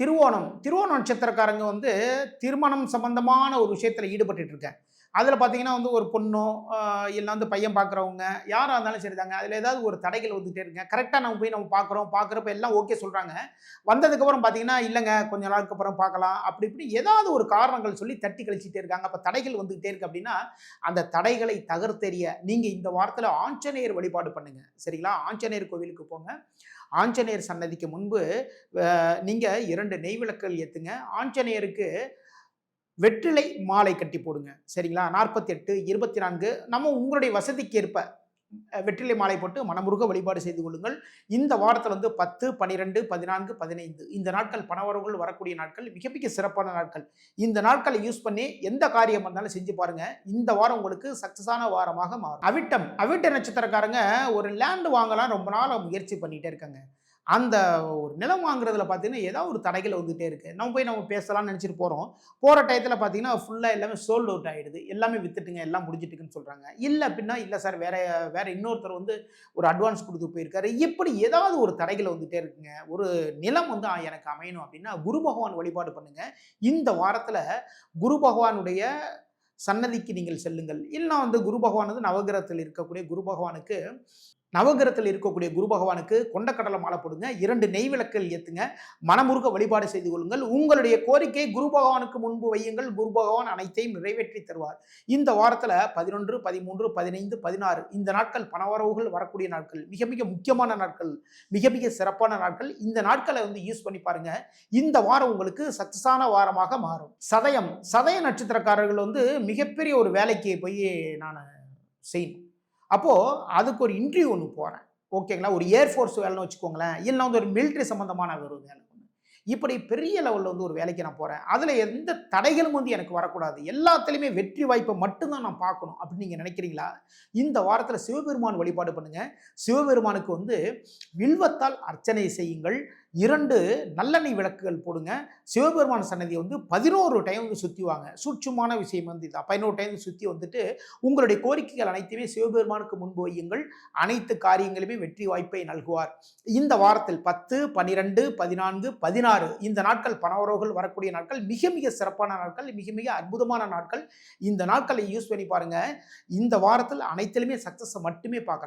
திருவோணம். திருவோண நட்சத்திரக்காரங்க வந்து திருமணம் சம்பந்தமான ஒரு விஷயத்தில் ஈடுபட்டு இருக்கேன் அதில் பார்த்தீங்கன்னா வந்து ஒரு பொண்ணோ இல்லை வந்து பையன் பார்க்குறவங்க யாராக இருந்தாலும் சரிதாங்க அதில் ஏதாவது ஒரு தடைகள் வந்துகிட்டே இருக்குங்க. கரெக்டாக நம்ம போய் நம்ம பார்க்குறோம் பார்க்குறப்ப எல்லாம் ஓகே சொல்கிறாங்க வந்ததுக்கப்புறம் பார்த்தீங்கன்னா இல்லைங்க கொஞ்ச நாளுக்கு அப்புறம் பார்க்கலாம் அப்படி இப்படி ஏதாவது ஒரு காரணங்கள் சொல்லி தட்டி கழிச்சிட்டே இருக்காங்க. அப்போ தடைகள் வந்துகிட்டே இருக்கு அப்படின்னா அந்த தடைகளை தகர்த்தெறிய நீங்கள் இந்த வாரத்தில் ஆஞ்சநேயர் வழிபாடு பண்ணுங்கள் சரிங்களா? ஆஞ்சநேயர் கோவிலுக்கு போங்க. ஆஞ்சநேயர் சன்னதிக்கு முன்பு நீங்கள் இரண்டு நெய் விளக்குகள் ஏற்றுங்க ஆஞ்சநேயருக்கு வெற்றிலை மாலை கட்டி போடுங்க. சரிங்களா? நாற்பத்தி எட்டு இருபத்தி நான்கு நம்ம உங்களுடைய வசதிக்கு ஏற்ப வெற்றிலை மாலை போட்டு மனமுருக வழிபாடு செய்து கொள்ளுங்கள். இந்த வாரத்தில் வந்து பத்து பன்னிரெண்டு பதினான்கு பதினைந்து இந்த நாட்கள் பணவரவுகள் வரக்கூடிய நாட்கள் மிக மிக சிறப்பான நாட்கள். இந்த நாட்களை யூஸ் பண்ணி எந்த காரியம் இருந்தாலும் செஞ்சு பாருங்க. இந்த வாரம் உங்களுக்கு சக்சஸான வாரமாக மாறும். அவிட்டம் அவிட்ட நட்சத்திரக்காரங்க ஒரு லேண்ட் வாங்கலாம் ரொம்ப நாள் முயற்சி பண்ணிகிட்டே இருக்காங்க. அந்த ஒரு நிலம் வாங்குறதுல பார்த்தீங்கன்னா ஏதாவது ஒரு தடைகள் வந்துகிட்டே இருக்குது நம்ம போய் நம்ம பேசலாம்னு நினச்சிட்டு போகிறோம் போகிற டயத்தில் பார்த்தீங்கன்னா ஃபுல்லாக எல்லாமே சோல்ட் அவுட் ஆகிடுது எல்லாமே வித்துட்டுங்க எல்லாம் முடிஞ்சிட்டுக்குன்னு சொல்கிறாங்க இல்லை அப்படின்னா இல்லை சார் வேறு வேறு இன்னொருத்தர் வந்து ஒரு அட்வான்ஸ் கொடுத்து போயிருக்காரு. இப்படி ஏதாவது ஒரு தடைகள் வந்துகிட்டே இருக்குங்க. ஒரு நிலம் வந்து எனக்கு அமையணும் அப்படின்னா குரு பகவான் வழிபாடு பண்ணுங்கள் இந்த வாரத்தில் குரு பகவானுடைய சன்னதிக்கு நீங்கள் செல்லுங்கள். இல்லைனா வந்து குரு பகவான் வந்து நவகிரகத்தில் இருக்கக்கூடிய குரு பகவானுக்கு நவகிரகத்தில் இருக்கக்கூடிய குரு பகவானுக்கு கொண்டக்கடலை மாலை போடுங்க. இரண்டு நெய் விளக்குகள் ஏற்றுங்க மனமுருக வழிபாடு செய்து கொள்ளுங்கள். உங்களுடைய கோரிக்கை குரு பகவானுக்கு முன்பு வையுங்கள். குரு பகவான் அனைத்தையும் நிறைவேற்றி தருவார். இந்த வாரத்தில் பதினொன்று பதிமூன்று பதினைந்து பதினாறு இந்த நாட்கள் பணவரவுகள் வரக்கூடிய நாட்கள். மிக மிக முக்கியமான நாட்கள். மிக மிக சிறப்பான நாட்கள். இந்த நாட்களை வந்து யூஸ் பண்ணி பாருங்க. இந்த வாரம் உங்களுக்கு சக்சஸான வாரமாக மாறும். சதயம். சதய நட்சத்திரக்காரர்கள் வந்து மிகப்பெரிய ஒரு வேலைக்கு போய் நான் செய்யணும். அப்போது அதுக்கு ஒரு இன்டர்வியூ ஒன்று போகிறேன் ஓகேங்களா ஒரு ஏர்ஃபோர்ஸ் வேலைன்னு வச்சுக்கோங்களேன். இல்லை வந்து ஒரு மிலிட்ரி சம்மந்தமான ஒரு வேலை ஒன்று இப்படி பெரிய லெவலில் வந்து ஒரு வேலைக்கு நான் போகிறேன் அதில் எந்த தடைகளும் வந்து எனக்கு வரக்கூடாது. எல்லாத்துலேயுமே வெற்றி வாய்ப்பை மட்டும்தான் நான் பார்க்கணும் அப்படின்னு நீங்கள் நினைக்கிறீங்களா? இந்த வாரத்தில் சிவபெருமான் வழிபாடு பண்ணுங்கள் சிவபெருமானுக்கு வந்து வில்வத்தால் அர்ச்சனை செய்யுங்கள். இரண்டு நல்லெண்ணெய் விளக்குகள் போடுங்க. சிவபெருமான் சன்னதியை வந்து பதினோரு டைம் வந்து சுற்றி வாங்க. விஷயம் வந்து இதான் பதினோரு டைம் சுற்றி வந்துட்டு உங்களுடைய கோரிக்கைகள் அனைத்துமே சிவபெருமானுக்கு முன்பு வையுங்கள். அனைத்து காரியங்களுமே வெற்றி வாய்ப்பை நல்குவார். இந்த வாரத்தில் பத்து பன்னிரெண்டு பதினான்கு பதினாறு இந்த நாட்கள் பணவரவுகள் வரக்கூடிய நாட்கள். மிக மிக சிறப்பான நாட்கள். மிக மிக அற்புதமான நாட்கள். இந்த நாட்களை யூஸ் பண்ணி பாருங்கள் இந்த வாரத்தில் அனைத்திலுமே சக்ஸஸை மட்டுமே பார்க்கலாம்.